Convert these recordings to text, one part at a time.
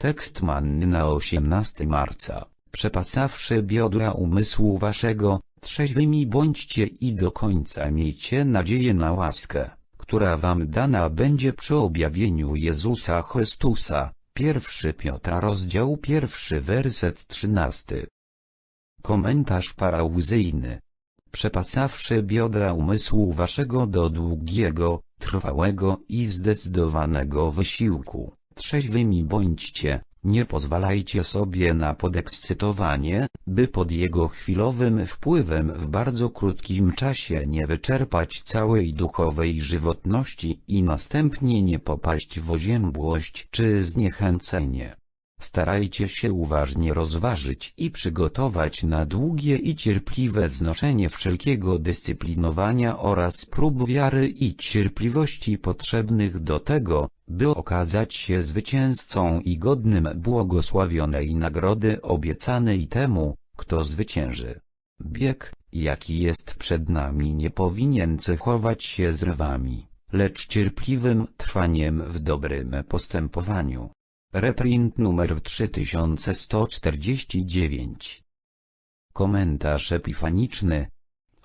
Tekst manny na 18 marca. Przepasawszy biodra umysłu waszego, trzeźwymi bądźcie i do końca miejcie nadzieję na łaskę, która wam dana będzie przy objawieniu Jezusa Chrystusa. 1 Piotra rozdział pierwszy werset 13. Komentarz parauzyjny. Przepasawszy biodra umysłu waszego do długiego, trwałego i zdecydowanego wysiłku, trzeźwymi bądźcie, nie pozwalajcie sobie na podekscytowanie, by pod jego chwilowym wpływem w bardzo krótkim czasie nie wyczerpać całej duchowej żywotności i następnie nie popaść w oziębłość czy zniechęcenie. Starajcie się uważnie rozważyć i przygotować na długie i cierpliwe znoszenie wszelkiego dyscyplinowania oraz prób wiary i cierpliwości potrzebnych do tego, by okazać się zwycięzcą i godnym błogosławionej nagrody obiecanej temu, kto zwycięży. Bieg, jaki jest przed nami nie powinien cechować się zrywami, lecz cierpliwym trwaniem w dobrym postępowaniu. Reprint numer 3149 Komentarz epifaniczny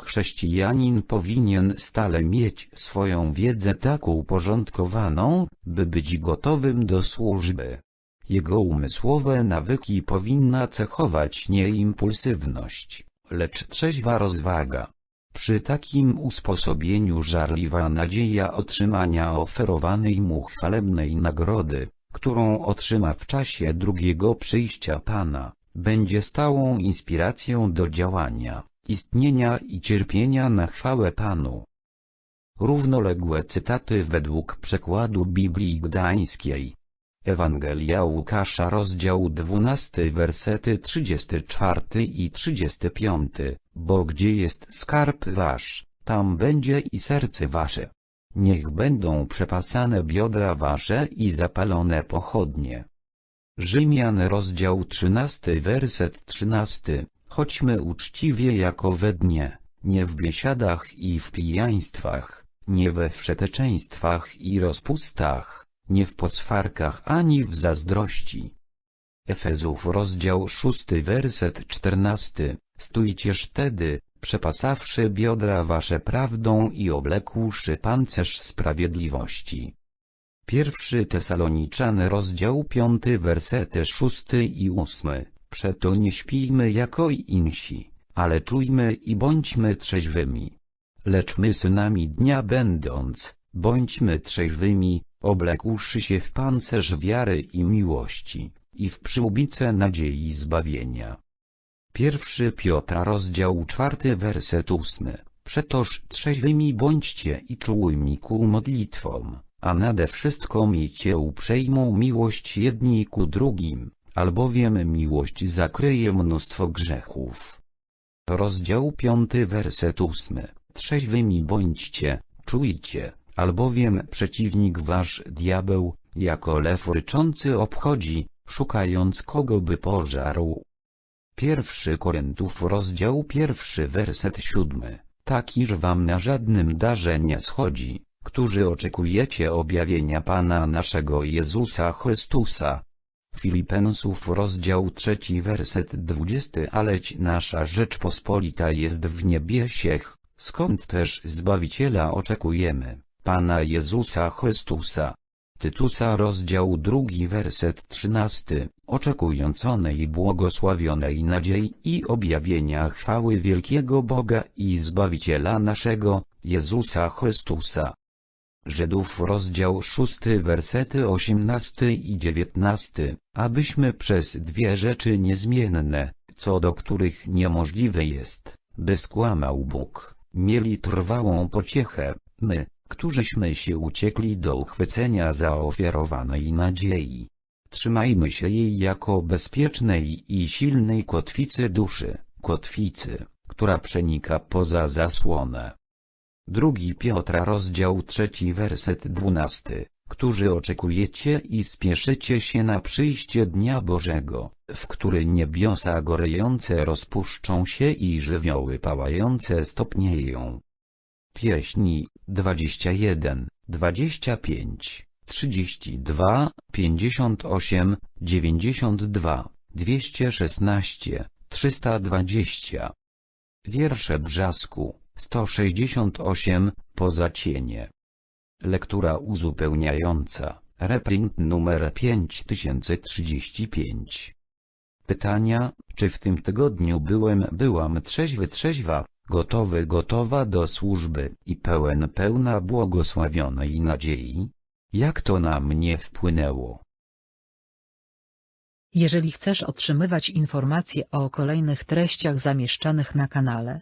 Chrześcijanin powinien stale mieć swoją wiedzę tak uporządkowaną, by być gotowym do służby. Jego umysłowe nawyki powinna cechować nie impulsywność, lecz trzeźwa rozwaga. Przy takim usposobieniu żarliwa nadzieja otrzymania oferowanej mu chwalebnej nagrody, którą otrzyma w czasie drugiego przyjścia Pana, będzie stałą inspiracją do działania, istnienia i cierpienia na chwałę Panu. Równoległe cytaty według przekładu Biblii Gdańskiej. Ewangelia Łukasza rozdział 12 wersety 34 i 35, bo gdzie jest skarb wasz, tam będzie i serce wasze. Niech będą przepasane biodra wasze i zapalone pochodnie. Rzymian rozdział 13 werset 13 Chodźmy uczciwie jako we dnie, nie w biesiadach i w pijaństwach, nie we wszeteczeństwach i rozpustach, nie w podswarkach ani w zazdrości. Efezów rozdział 6 werset 14 Stójcież wtedy, przepasawszy biodra wasze prawdą i oblekłszy pancerz sprawiedliwości. Pierwszy Tesaloniczan rozdział 5 wersety 6 i 8 Przeto nie śpijmy jako insi, ale czujmy i bądźmy trzeźwymi. Lecz my synami dnia będąc, bądźmy trzeźwymi, oblekłszy się w pancerz wiary i miłości, i w przyłbice nadziei zbawienia. Pierwszy Piotra rozdział czwarty werset ósmy. Przetoż trzeźwymi bądźcie i czułymi ku modlitwom, a nade wszystko miejcie uprzejmą miłość jedni ku drugim, albowiem miłość zakryje mnóstwo grzechów. Rozdział piąty werset ósmy. Trzeźwymi bądźcie, czujcie, albowiem przeciwnik wasz diabeł, jako lew ryczący obchodzi, szukając kogo by pożarł. Pierwszy Koryntów rozdział pierwszy werset siódmy. Takiż wam na żadnym darze nie schodzi, którzy oczekujecie objawienia Pana naszego Jezusa Chrystusa. Filipensów rozdział trzeci werset dwudziesty Aleć nasza Rzeczpospolita jest w niebiesiech, skąd też Zbawiciela oczekujemy, Pana Jezusa Chrystusa. Tytusa rozdział drugi werset trzynasty, oczekująconej błogosławionej nadziei i objawienia chwały wielkiego Boga i Zbawiciela naszego, Jezusa Chrystusa. Żydów rozdział szósty wersety osiemnasty i dziewiętnasty, abyśmy przez dwie rzeczy niezmienne, co do których niemożliwe jest, by skłamał Bóg, mieli trwałą pociechę, my, którzyśmy się uciekli do uchwycenia zaofiarowanej nadziei. Trzymajmy się jej jako bezpiecznej i silnej kotwicy duszy, kotwicy, która przenika poza zasłonę. Drugi Piotra rozdział trzeci werset dwunasty, którzy oczekujecie i spieszycie się na przyjście Dnia Bożego, w który niebiosa gorejące rozpuszczą się i żywioły pałające stopnieją. Pieśni, 21, 25 32, 58, 92, 216, 320. Wiersze Brzasku, 168, Poza cienie. Lektura uzupełniająca, reprint numer 5035. Pytania, czy w tym tygodniu byłem byłam trzeźwy trzeźwa, gotowy gotowa do służby i pełen pełna błogosławionej nadziei? Jak to na mnie wpłynęło? Jeżeli chcesz otrzymywać informacje o kolejnych treściach zamieszczanych na kanale,